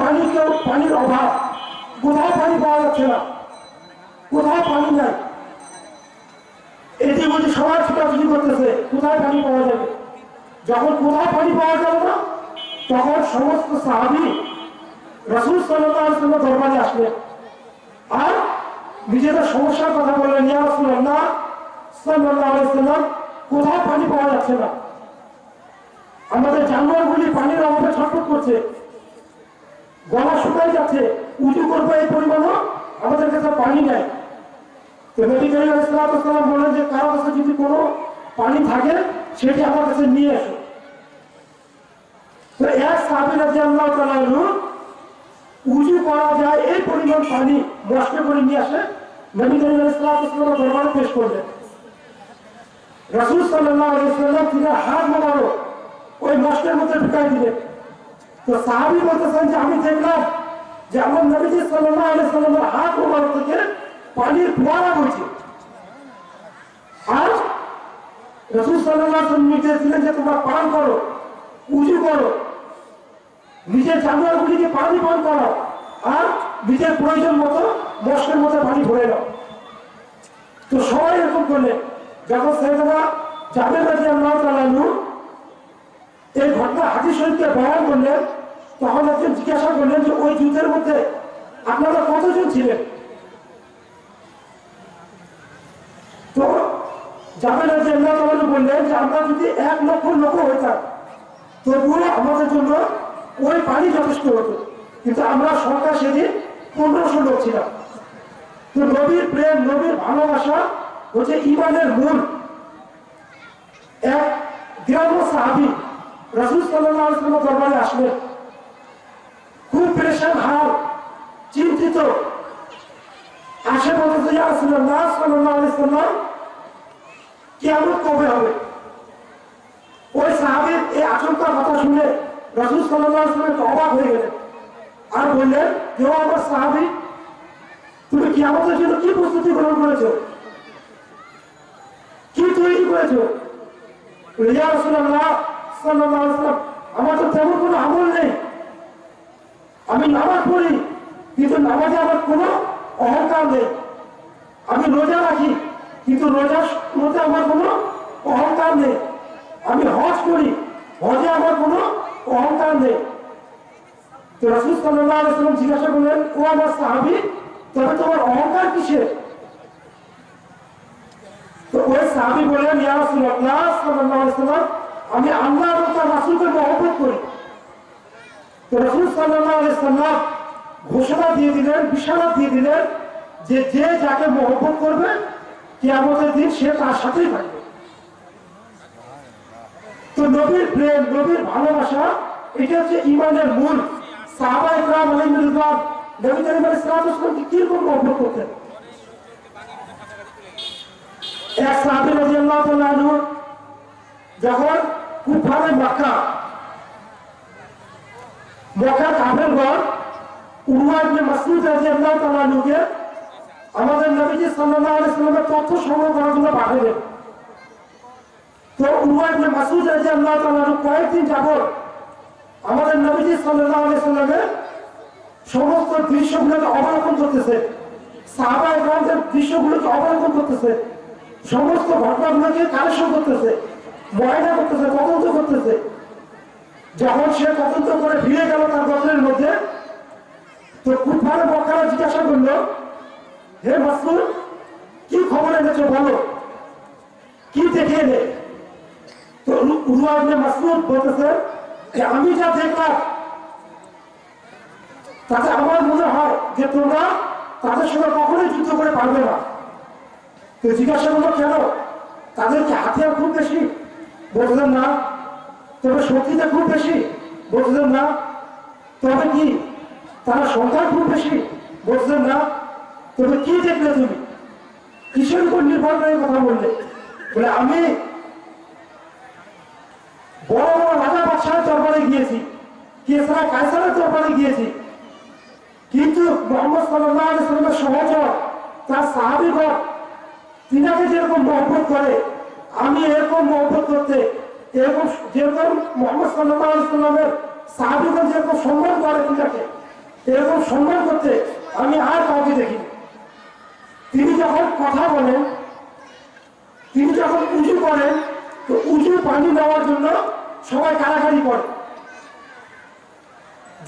পানি কেউ পানির অভাব। কোথাও পানি পাওয়া যাচ্ছে না। কোথাও পানি নাই। এটি বুঝি সবাই ছোটাছুটি করতেছে, কোথায় পানি পাওয়া যাবে? যখন কোথাও পানি পাওয়া যাবে না, তখন সমস্ত সাহাবি রসুল সাল্লাহ দরবারে আসলেন। আর নিজেদের সমস্যার কথা বললেন, ইয়া সাল্লাহ সাল্লাম কোথাও পানি পাওয়া যাচ্ছে না। আমাদের জানোয়ারগুলি পানির অভাবে ছটফট করছে। গলা শুকাই যাচ্ছে। উঁচু করব এই পরিমাণও আমাদের কাছে পানি নেই। তো নবী বললেন যে, কারও কাছে যদি কোনো পানি থাকে, সেটি আমার কাছে নিয়ে এসো। তো এক সাহাবি রাজি আল্লাহ করা যায়, এই পরিমাণ পানি মস্ত করে নিয়ে আসে। নবী করিম ইসলাম দরবারে পেশ করলেন। রসুল সাল্লাহ তিনি হাত মারালো ওই মস্তের মধ্যে ঢুকাই দিলেন। তো সাহাবি বলতেছেন যে আমি দেখলাম যে আমার নবীজি সাল্লাহ আলাইসাল্লামের হাত মোবারক থেকে পানির ফোয়ারা বলছে আর রসুল সাল্লাহ নির্দেশ দিলেন যে তোমরা পান করো উঁচু করো, নিজের জানোয়ারগুলিকে পানি পান করো, আর নিজের প্রয়োজন মতো মস্কের মতো পানি ভরে নাও। তো সবাই এরকম করলেন। যখন সেদিনা জাবের রাজি আল্লাহ তালু শরীফকে বয়ান করলেন, তখন একজন জিজ্ঞাসা করলেন যে ওই যুদ্ধের মধ্যে আপনারা কতজন ছিলেন? তো রাজি আল্লাহ তালু বললেন যে আমরা যদি এক লক্ষ লোক হইতাম, তবুও আমাদের জন্য ওই পানি যথেষ্ট হতো। কিন্তু আমরা সরকার সেদিন পনেরোশো লোক ছিলাম। তো নবীর প্রেম, নবীর ভালোবাসা হচ্ছে ইমানের মূল, এক গ্রাম্য সাহাবি রসুল সাল্লাহ দরবারে আসলেন খুব প্রেশার হাল চিন্তিত। আসে বলতে আলাইসাল্লাম কেমন কবে হবে? ওই সাহাবির এই আচমকা কথা শুনে রসুল অবাক হয়ে গেলেন আর বললেন কেউ আমার সাহাবি, তুমি কি আমাদের জন্য কি প্রস্তুতি গ্রহণ করেছ? কি তৈরি করেছ? আলাইহি ওয়াসাল্লাম আমার তো তেমন কোনো আমল নেই। আমি নামাজ পড়ি, কিন্তু নামাজে আমার কোনো অহংকার নেই। আমি রোজা রাখি, কিন্তু রোজা মধ্যে আমার কোনো অহংকার নেই। আমি হজ করি, হজে আমার কোনো অহংকার নেই। তো রসুল আলাইসাল্লাম জিজ্ঞাসা করলেন, ও আমার সাহাবি, তবে তোমার অহংকার কিসের? তো ওই সাহাবি বললেন, ইয়া আলাইহি ওয়াসাল্লাম আমি আল্লাহ তার রাসূলকে মহব্বত করি। তো রাসূল সাল্লাল্লাহু ঘোষণা দিয়ে দিলেন বিশালা দিয়ে দিলেন যে যে যাকে মহব্বত করবে, কিয়ামতের দিন সে তার সাথেই থাকবে। তো নবীর প্রেম, নবীর ভালোবাসা, এটা হচ্ছে ইমানের মূল। সাহাবা কীরকম করতেন? এক যখন কুফারে মক্কা। মক্কা কাফেরগণ উরওয়া ইবনে মাসউদ রাদিয়াল্লাহু তাআলা আনহুকে আমাদের নবীজি সাল্লাল্লাহু আলাইহি সাল্লামের তথ্য সংগ্রহ করার জন্য পাঠালেন। তো উরওয়া ইবনে মাসউদ রাদিয়াল্লাহু তাআলা কয়েকদিন যাবত আমাদের নবীজি সাল্লাল্লাহু আলাইহি সাল্লামের সমস্ত দৃশ্যগুলোকে অবলোকন করতেছে। সাহাবা ইকরামদের দৃশ্যগুলোকে অবলোকন করতেছে। সমস্ত ঘটনাগুলোকে কালেকশন করতেছে। ময়না করতেছে তদন্ত করতেছে। যখন সে তদন্ত করে ফিরে গেল তার গঠনের মধ্যে, তো কুফারে বকারা জিজ্ঞাসা করল, হে মাসুদ, কি খবর এনেছো বলো? কি দেখে এলে? তো উরুয়া ইবনে মাসউদ বলতেছে যে, আমি যা দেখলাম, তাতে আমার মনে হয় যে তোমরা তাদের সঙ্গে কখনোই যুদ্ধ করে পারবে না। তো জিজ্ঞাসা করল কেন তাদের কি হাতিয়ার খুব বেশি? বলছিলেন না তবে শক্তিটা খুব বেশি। বলছিলেন না তবে কি? তারা সংখ্যা খুব বেশি? বলছিলেন না তবে কি দেখলে তুমি? কিসের উপর নির্ভর করে কথা বললে? বলে, আমি বড় বড় রাজা বাদশাহের দরবারে গিয়েছি কেসরা কায়সারের দরবারে গিয়েছি। কিন্তু মোহাম্মদ সাল্লাহ সাল্লামের সহচর তার সাহাবিগণ তিনাকে যেরকম মহব্বত করে আমি এরকম মহব্বত করতে, এরকম যেরকম মোহাম্মদ সাল্লাহ সাল্লামের সাহাবিগণ যেরকম সম্মান করে তিনাকে এরকম সম্মান করতে আমি আর কাউকে দেখিনি। তিনি যখন কথা বলেন, তিনি যখন উঁচু করেন, তো উঁচু পানি নেওয়ার জন্য সবাই কারাকারি করে।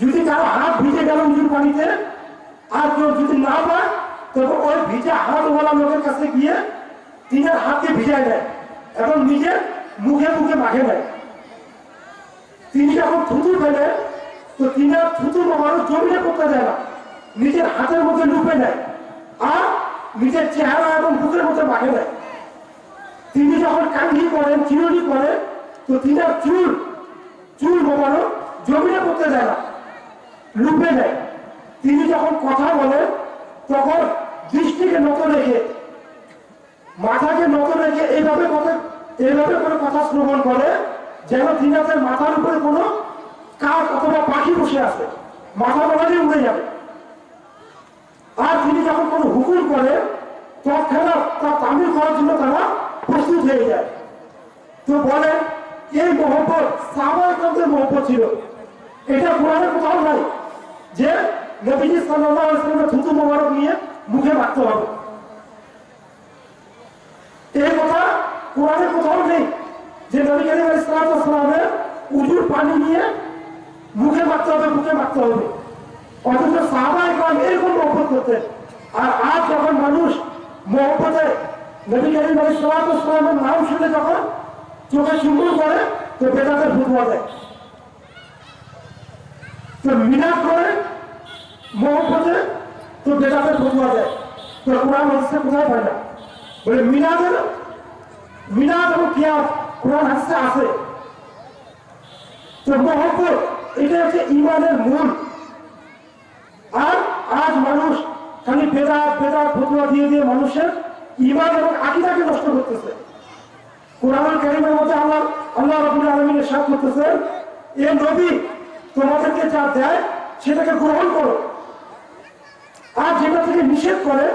যদি কারও হাত ভিজে গেল উঁচু পানিতে, আর কেউ যদি না পায় তবে ওই ভিজে হাতওয়ালা লোকের কাছে গিয়ে তিনের হাতকে ভিজায় দেয়। এবং নিজের মুখে মুখে মাখে দেয় তিনি যখন থুতু ফেলে তো তিনি আর থুতু মানুষ জমিনে করতে দেয় না। নিজের হাতের মধ্যে লুপে নেয় আর নিজের চেহারা এবং বুকের মধ্যে মাখে দেয়। তিনি যখন কাঙ্গি করেন, চিরুনি করেন তো তিনি আর চুল চুল মোবারো জমিনে করতে দেয় না, লুপে নেয়। তিনি যখন কথা বলেন, তখন দৃষ্টিকে নত রেখে মাথাকে নত রেখে এইভাবে এইভাবে করে কথা শ্রবণ করে, যেন তিনাদের মাথার উপরে কোনো কাক অথবা পাখি বসে আছে। মাথা বলালে উড়ে যাবে। আর তিনি যখন কোনো হুকুম করে তৎক্ষণাৎ তা তামিল করার জন্য তারা প্রস্তুত হয়ে যায়। তো বলে, এই মহব্বত সাহাবাহামদের মহব্বত ছিল। এটা কোরআনে কোথাও নাই। যে নবীজি আলাইহি থুতু মোবারক নিয়ে মুখে রাখতে হবে এই কথা কোরআনে কোথাও নেই। যে নবী ইসলামের উজুর পানি নিয়ে মুখে মারতে হবে মুখে মারতে হবে। অথচ সাহাবা একরাম এরকম মহব্বত করতেন। আর আজ যখন মানুষ মহব্বতে নবী করিম ইসলামের নাম শুনে যখন চোখে চুম্বন করে তো বেদাতের ফুটবল দেয় তো মিনার করে মহব্বতে তো বেদাতের ফুটবল দেয় তো কোরআন হচ্ছে কোথায় পায় না? বলে মিনাদের মিনাদ এবং কিয়াস কোরআন হাসতে আছে। মহব্বত এটা হচ্ছে ইমানের মূল। আর আজ মানুষ খালি বেদা বেদা ফতুয়া দিয়ে দিয়ে মানুষের ইমান এবং আকিদাকে নষ্ট করতেছে। কোরআন কারিমের মধ্যে আল্লাহ আল্লাহ রবুল আলমিনের সাথ করতেছে, এ নবী, তোমাদেরকে যা দেয় সেটাকে গ্রহণ করো। আর যেটা থেকে নিষেধ করে,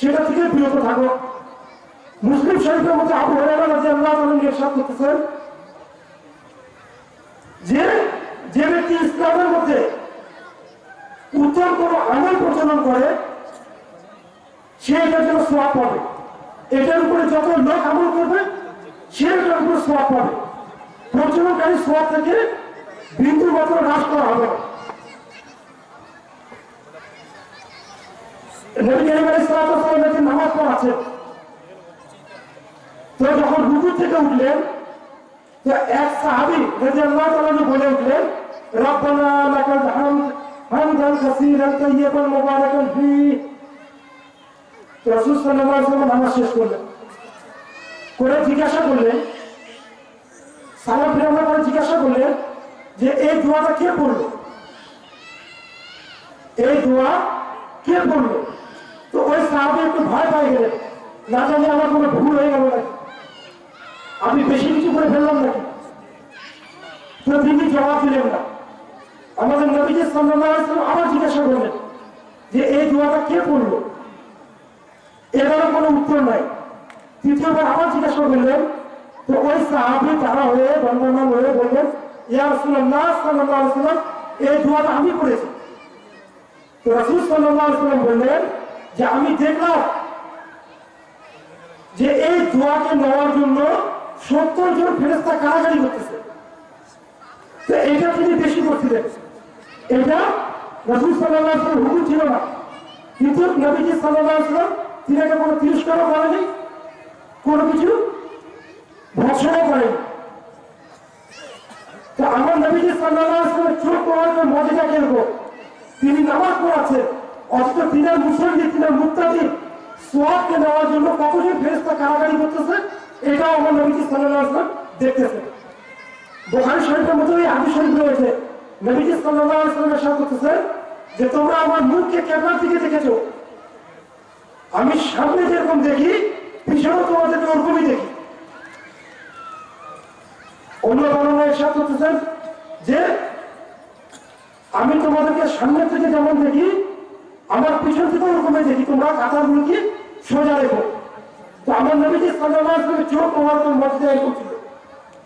সেটা থেকে বিরত থাকো। মুসলিম শরীফের মধ্যে আবু আল্লাহ যে যে ব্যক্তি ইসলামের মধ্যে উত্তম কোন আমল প্রচলন করে, সে এটার জন্য সোয়াব পাবে। এটার উপরে যত লোক আমল করবে, সে এটার উপরে সোয়াব পাবে। প্রচলনকারী সোয়াব থেকে বিন্দু মাত্র হ্রাস করা হবে। না। নবী করিম আলাইহিস সালাতু ওয়াস সালাম একদিন নামাজ পড়াচ্ছেন তো যখন রুকু থেকে উঠলেন এক সাহাবি রাদিয়াল্লাহু তাআলা বলে উঠলেন, রব্বানা লাকাল শেষ করলেন। করে জিজ্ঞাসা করলেন, সালাম ফিরানোর পরে জিজ্ঞাসা করলেন যে, এই দোয়াটা কে পড়ল? এই দোয়া কে পড়ল? তো ওই সাহাবি একটু ভয় পাই গেলেন। না জানি আমার কোনো ভুল হয়ে গেল নাকি। আমি বেশি কিছু করে ফেললাম নাকি? তিনি জবাব দিলেন না। আমাদের ওয়াসাল্লাম আবার জিজ্ঞাসা করলেন যে, এই দোয়াটা কে পড়ল এবারও কোনো উত্তর নাই। তৃতীয়বার আবার জিজ্ঞাসা করলেন, তো ওই সাহাবি তারা হয়ে বন্ধমান হয়ে বললেন, ইয়া ওয়াসাল্লাম, এই দোয়াটা আমি পড়েছি তো রাসূল আলাইহি বললেন যে, আমি দেখলাম যে, এই দোয়াকে নেওয়ার জন্য সত্তর জন ফেরেস্তা কারাগারি করতেছে। এটা তিনি বেশি করছিলেন। এটা রসুল হুকুম ছিল না। কিন্তু নবীজি সাল্লাহ তিনি এটা কোনো তিরস্কারও করেনি কোনো কিছু ভর্সনা করেনি তো আমার নবীজি সাল্লাহ আসলামের চোখ পড়ানোর মজাটা কীরকম তিনি নামাজ পড়াচ্ছেন, অথচ তিনার মুসলিম তিনার মুক্তাদি সোয়াবকে নেওয়ার জন্য কতজন ফেরেস্তা কারাগারি করতেছে? এটাও আমার নবীজি সাল্লাহ দেখতেছে বোখারি শরীফের মধ্যে ওই হাদিস শরীফ রয়েছে। নবীজি আলাইহি ওয়াসাল্লাম করতেছে যে, তোমরা আমার মুখকে কেবলার দিকে দেখেছ। আমি সামনে যেরকম দেখি, পিছনেও তোমাদেরকে ওরকমই দেখি। অন্য বর্ণনা এরশাদ করতেছেন যে, আমি তোমাদেরকে সামনে থেকে যেমন দেখি, আমার পিছন থেকে ওরকমই দেখি। তোমরা কাতারগুলোকে সোজা রেখো। আমার নবীজি আলাইহি চোখ মোবারকের মধ্যে এরকম ছিল।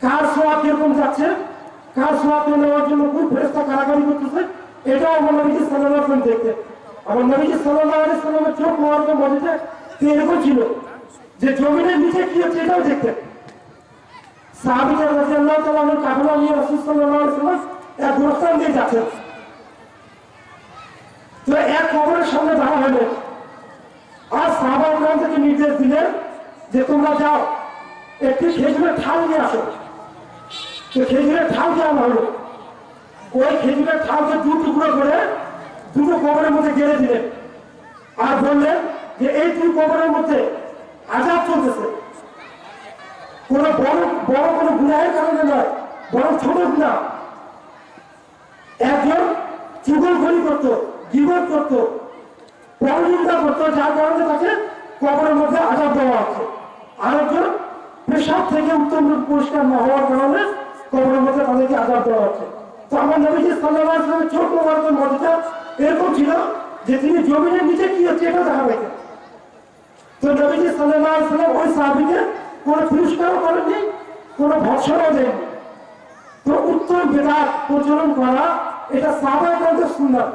কার সোয়াব কীরকম যাচ্ছে? কার সোয়াব নেওয়ার জন্য কোন ফেরেস্তা কারাগারি করতেছে? এটাও আমার নবীজি আলাইহি ওয়াসাল্লাম আমার নবীজি সাল্লাল্লাহু আলাইহি ওয়াসাল্লামের চোখ মোবারকের মধ্যে এরকম ছিল। যে জমিনের নিচে কি হচ্ছে, এটাও দেখতেন সাহাবিদের তাআলা আনহু কাফেলা নিয়ে রাসূল সাল্লাল্লাহু আলাইহি ওয়াসাল্লাম এক গোরস্থান দিয়ে যাচ্ছেন তো এক কবরের সামনে দাঁড়া হলেন আর সাহাবা থেকে নির্দেশ দিলেন যে তোমরা যাও, একটি খেজুরের ঠাল নিয়ে আসো। খেজুরের ঠাল দেওয়া হলো। ওই খেজুরের ঠালকে দু টুকরো করে দুটো কবরের মধ্যে গেড়ে দিলেন আর বললেন যে এই দুই কবরের মধ্যে আজাব চলতেছে। কোনো বড় বড় কোনো গুণাহের কারণে নয় বড় ছোট গুণা একজন চুগল খড়ি করতো জীবন করতো, পরনিন্দা করতো, যার কারণে তাকে কবরের মধ্যে আজাদ দেওয়া হচ্ছে। আরেকজন পেশাব থেকে উত্তম পরিষ্কার না হওয়ার কারণে কবরের মধ্যে তাদেরকে আজাব দেওয়া হচ্ছে। তো আমার নবীজি সাল্লাহ আসলামের ছোট মোবারকের মধ্যে এরকম ছিল যে তিনি জমিনের নিচে কি হচ্ছে এটা দেখা পেতেন তো নবীজি সাল্লাহ আসলাম ওই সাহাবিকে কোনো পুরস্কারও করেননি, কোনো ভৎসরও দেননি। তো উত্তম বেদাত প্রচলন করা এটা সাহাবাহিক সুন্দর